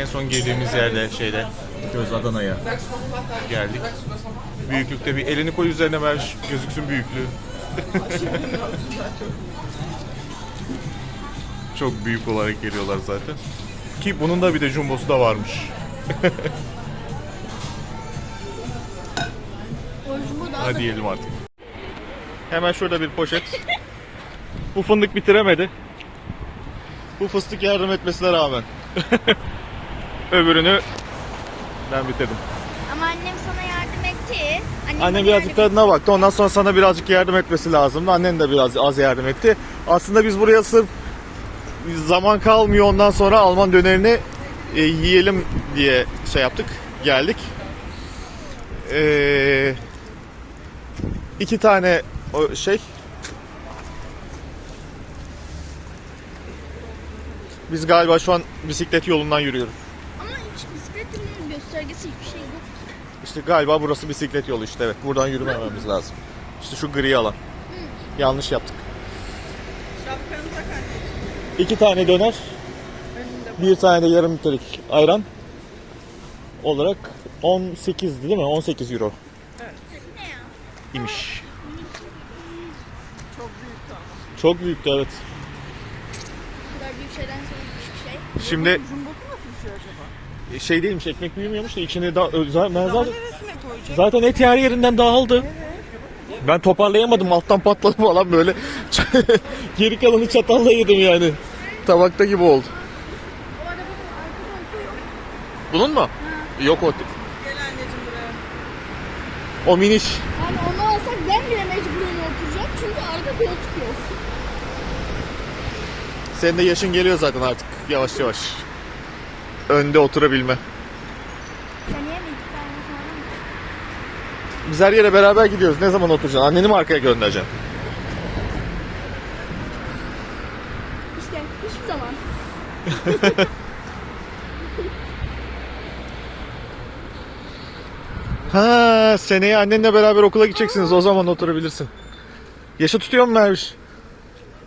En son girdiğimiz yerde şeyde Göz Adana'ya geldik. Büyüklükte bir elini koy üzerine ver gözüksün büyüklüğü. Çok büyük olarak geliyorlar zaten. Ki bunun da bir de jumbosu da varmış. Hadi yiyelim artık. Hemen şurada bir poşet. Bu fındık bitiremedi. Bu fıstık yardım etmesine rağmen. Öbürünü ben bitirdim. Ama annem sana yardım etti. Annem, bana birazcık yardım tadına baktı. Ondan sonra sana birazcık yardım etmesi lazımdı. Annen de biraz az yardım etti. Aslında biz buraya sırf zaman kalmıyor ondan sonra Alman dönerini e, yiyelim diye şey yaptık. Geldik. Ee, iki tane o şey Biz galiba şu an bisiklet yolundan yürüyoruz. Bisikletin göstergesi hiçbir şey yok. İşte galiba burası bisiklet yolu işte evet. Buradan yürümememiz lazım. İşte şu gri alan. Yanlış yaptık. Şapkanı tak. İki tane döner, Önünde bir tane de yarım litrelik ayran olarak 18 değil mi? 18 euro Ne ya? imiş. çok büyüktü ama. Çok büyüktü evet. Bu kadar büyük şeyden sonra küçük şey. Şimdi Jumbosu nasıl düşüyor acaba? Şey değilmiş ekmek büyümüyormuş da içine daha ben zaten, zaten et her yerinden dağıldı. Ben toparlayamadım alttan patladı falan böyle. Geri kalanı çatalla yedim yani. Tabakta gibi oldu. Bunun mu? Yok o. Gel anneciğim buraya. O miniş. Yani onu alsak ben bile mecburen oturacağım çünkü arka koltuk yok. Senin de yaşın geliyor zaten artık yavaş yavaş. Önde oturabilme. Seneye mi? Biz her yere beraber gidiyoruz. Ne zaman oturacaksın? Anneni mi arkaya göndereceksin? İşte hiçbir zaman. Ha, seneye annenle beraber okula gideceksiniz. O zaman oturabilirsin. Yaşı tutuyor mu Merviş?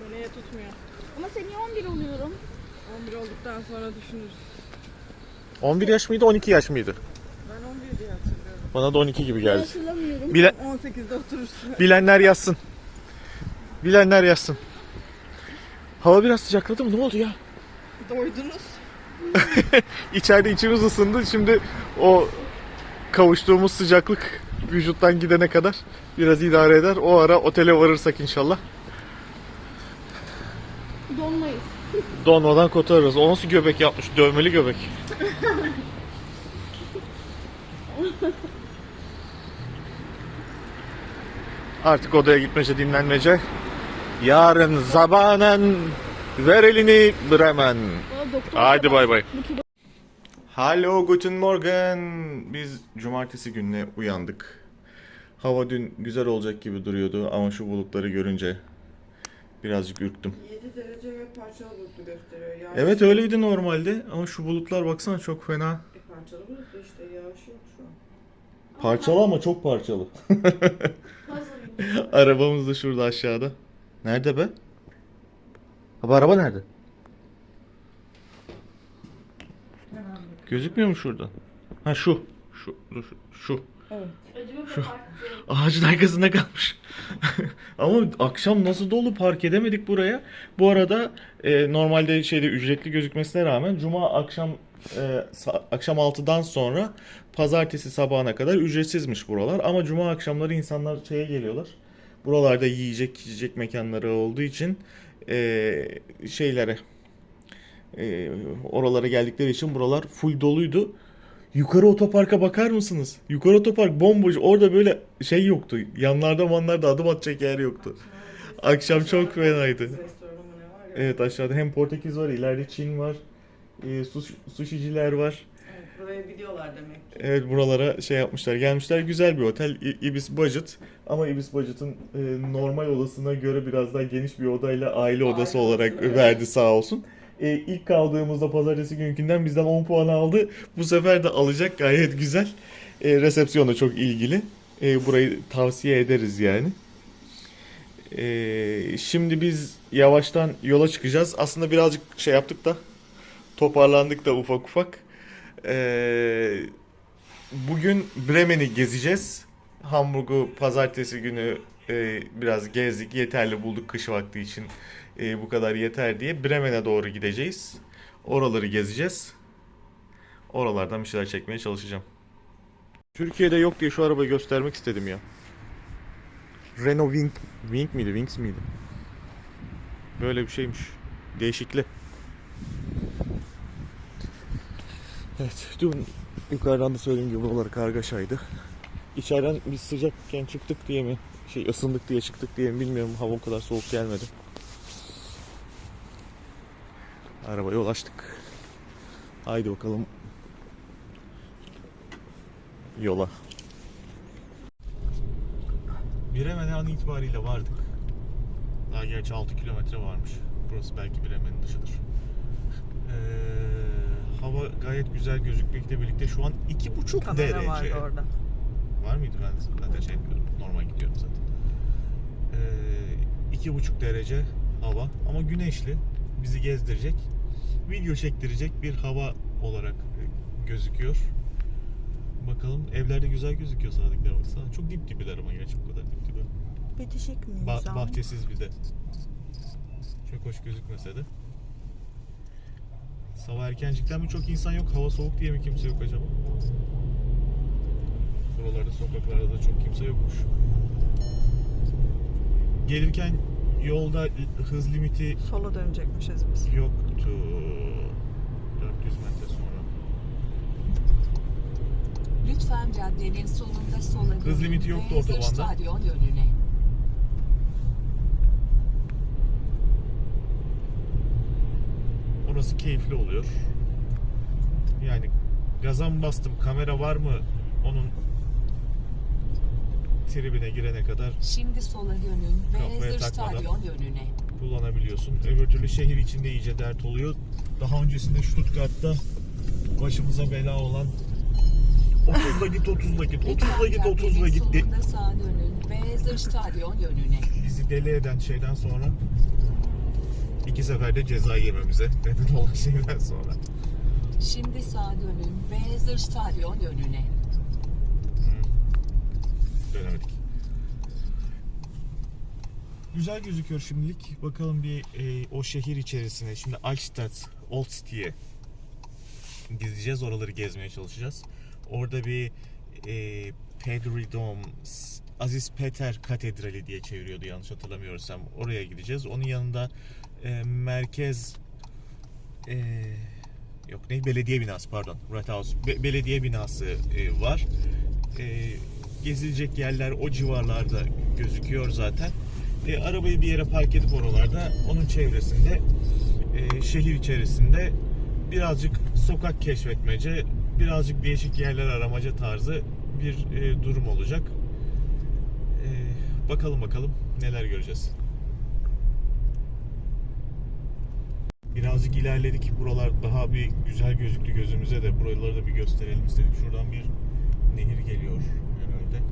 Seneye tutmuyor. Ama seneye 11 oluyorum. 11 olduktan sonra düşünürüz. 11 yaş mıydı, 12 yaş mıydı? Ben 11 diye hatırlıyorum. Bana da 12 gibi geldi. hatırlamıyorum. Bile, 18'de oturursun. bilenler yazsın. Bilenler yazsın. Hava biraz sıcakladı mı? Ne oldu ya? Doydunuz. İçeride içimiz ısındı. Şimdi o kavuştuğumuz sıcaklık vücuttan gidene kadar biraz idare eder. O ara otele varırsak inşallah Donmayız. donmadan kurtarırız. O nasıl göbek yapmış? Dövmeli göbek. Artık odaya gitmece dinlenmece. Yarın zabanen ver elini Bremen. Haydi bay bay. Hallo, guten Morgen. Biz cumartesi gününe uyandık. Hava dün güzel olacak gibi duruyordu ama şu bulutları görünce birazcık ürktüm. 7 derece ve parçalı bulutlu gösteriyor. Yağış, Evet öyleydi normalde ama şu bulutlar baksana çok fena. E, parçalı bulutlu işte yağış yok şu an. Parçalı ama çok parçalı. Arabamız da şurada aşağıda. Nerede be? Abi araba nerede? Gözükmüyor mu şuradan? Ha şu. Şu. dur, Şu. şu. Evet. Ağacın arkasında kalmış. Ama akşam nasıl dolu park edemedik buraya. Bu arada e, normalde şeyde ücretli gözükmesine rağmen cuma akşam akşam 6'dan sonra pazartesi sabahına kadar ücretsizmiş buralar. Ama cuma akşamları insanlar şeye geliyorlar. Buralarda yiyecek içecek mekanları olduğu için e, şeylere e, oralara geldikleri için buralar full doluydu. Yukarı otoparka bakar mısınız? Yukarı otopark bomboş. Orada böyle şey yoktu. Yanlarda manlarda adım atacak yer yoktu. Akşam çok fenaydı. Evet aşağıda hem Portekiz var, ileride Çin var. E, sus, sushiciler var. Evet, buraya gidiyorlar demek ki. Evet buralara şey yapmışlar. Gelmişler güzel bir otel. I- Ibis Budget. Ama Ibis Budget'ın e, normal odasına göre biraz daha geniş bir odayla aile odası Aile olarak odası, evet. verdi sağ olsun. E, ilk kaldığımızda pazartesi günkünden bizden 10 puan aldı. Bu sefer de alacak gayet güzel. E, resepsiyon da çok ilgili. E, burayı tavsiye ederiz yani. E, şimdi biz yavaştan yola çıkacağız. Aslında birazcık şey yaptık da toparlandık da ufak ufak. Ee, bugün Bremen'i gezeceğiz. Hamburg'u pazartesi günü e, biraz gezdik. Yeterli bulduk kış vakti için. E, bu kadar yeter diye Bremen'e doğru gideceğiz. Oraları gezeceğiz. Oralardan bir şeyler çekmeye çalışacağım. Türkiye'de yok diye şu arabayı göstermek istedim ya. Renault Wing, Wing miydi, Wings miydi? Böyle bir şeymiş. Değişikli. Evet, dün yukarıdan da söylediğim gibi buralar kargaşaydı. İçeriden biz sıcakken çıktık diye mi, şey ısındık diye çıktık diye mi bilmiyorum. Hava o kadar soğuk gelmedi. Arabaya ulaştık. Haydi bakalım yola. Bremen'e an itibariyle vardık. Daha gerçi 6 kilometre varmış. Burası belki Bremen'in dışıdır. Ee, hava gayet güzel gözükmekle birlikte şu an 2,5 Kamera derece. vardı orada. Var mıydı? Ben zaten şey yapmıyorum. Normal gidiyorum zaten. Ee, iki buçuk derece hava ama güneşli. Bizi gezdirecek. Video çektirecek bir hava olarak e, gözüküyor. Bakalım evlerde güzel gözüküyor sağdakiler baksana. Çok dip dibiler ama gerçi bu kadar dip dibi. Bitişik miyiz Ba- bahçesiz bir de. Çok hoş gözükmese de. Sabah erkencikten mi çok insan yok? Hava soğuk diye mi kimse yok acaba? Buralarda sokaklarda da çok kimse yokmuş. Gelirken yolda hız limiti Sola dönecekmişiz biz. yoktu. 400 metre sonra. Lütfen caddenin sonunda sola Hız dönün limiti yoktu otobanda. Stadyon yönüne. Orası keyifli oluyor. Yani gaza mı bastım, kamera var mı onun tribine girene kadar Şimdi sola dönün Kafaya ve takmadan. Stadyon yönüne. kullanabiliyorsun. Öbür türlü şehir içinde iyice dert oluyor. Daha öncesinde Stuttgart'ta başımıza bela olan 30'la git 30'la git 30'la git 30'la git de- Sonunda sağa dönün ve Stadyon yönüne. bizi deli eden şeyden sonra iki seferde ceza yememize neden olan şeyden sonra. Şimdi sağa dönün ve Stadyon yönüne. Dönemedik. Güzel gözüküyor şimdilik. Bakalım bir e, o şehir içerisine. Şimdi Altstadt, Old City'ye gideceğiz. Oraları gezmeye çalışacağız. Orada bir e, Pedri Dom, S- Aziz Peter Katedrali diye çeviriyordu yanlış hatırlamıyorsam. Oraya gideceğiz. Onun yanında e, merkez e, yok ne belediye binası pardon Rathaus Be- belediye binası e, var. E, gezilecek yerler o civarlarda gözüküyor zaten. E, arabayı bir yere park edip oralarda onun çevresinde e, şehir içerisinde birazcık sokak keşfetmece, birazcık değişik yerler aramaca tarzı bir e, durum olacak. Bakalım bakalım neler göreceğiz. Birazcık ilerledik. Buralar daha bir güzel gözüktü gözümüze de. Buraları da bir gösterelim istedik. Şuradan bir nehir geliyor herhalde.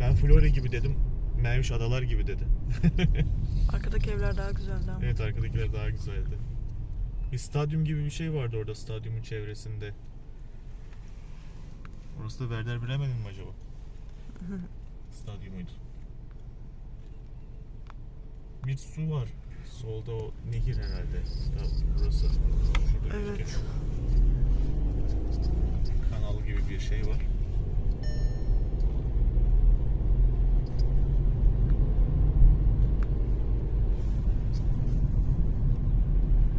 Ben Florya gibi dedim. Merviş Adalar gibi dedi. Arkadaki evler daha güzeldi ama. Evet arkadakiler daha güzeldi. Bir stadyum gibi bir şey vardı orada stadyumun çevresinde. Orası da Werder Bremen'in mi acaba? Stadyumuydu. Bir su var. Solda o nehir herhalde. Ya burası. Şurada Evet. gözüküyor. Kanal gibi bir şey var.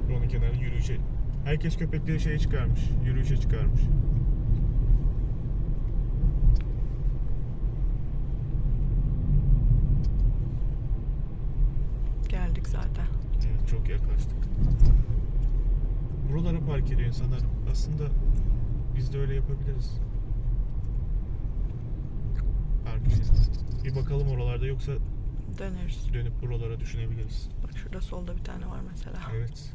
Buranın kenarı yürüyüşe. Herkes köpekleri şeye çıkarmış. Yürüyüşe çıkarmış. Geldik zaten. Evet, çok yaklaştık. Buralara park ediyor insanlar. Aslında biz de öyle yapabiliriz. Park. Bir bakalım oralarda yoksa Döneriz. dönüp buralara düşünebiliriz. Bak şurada solda bir tane var mesela. Evet.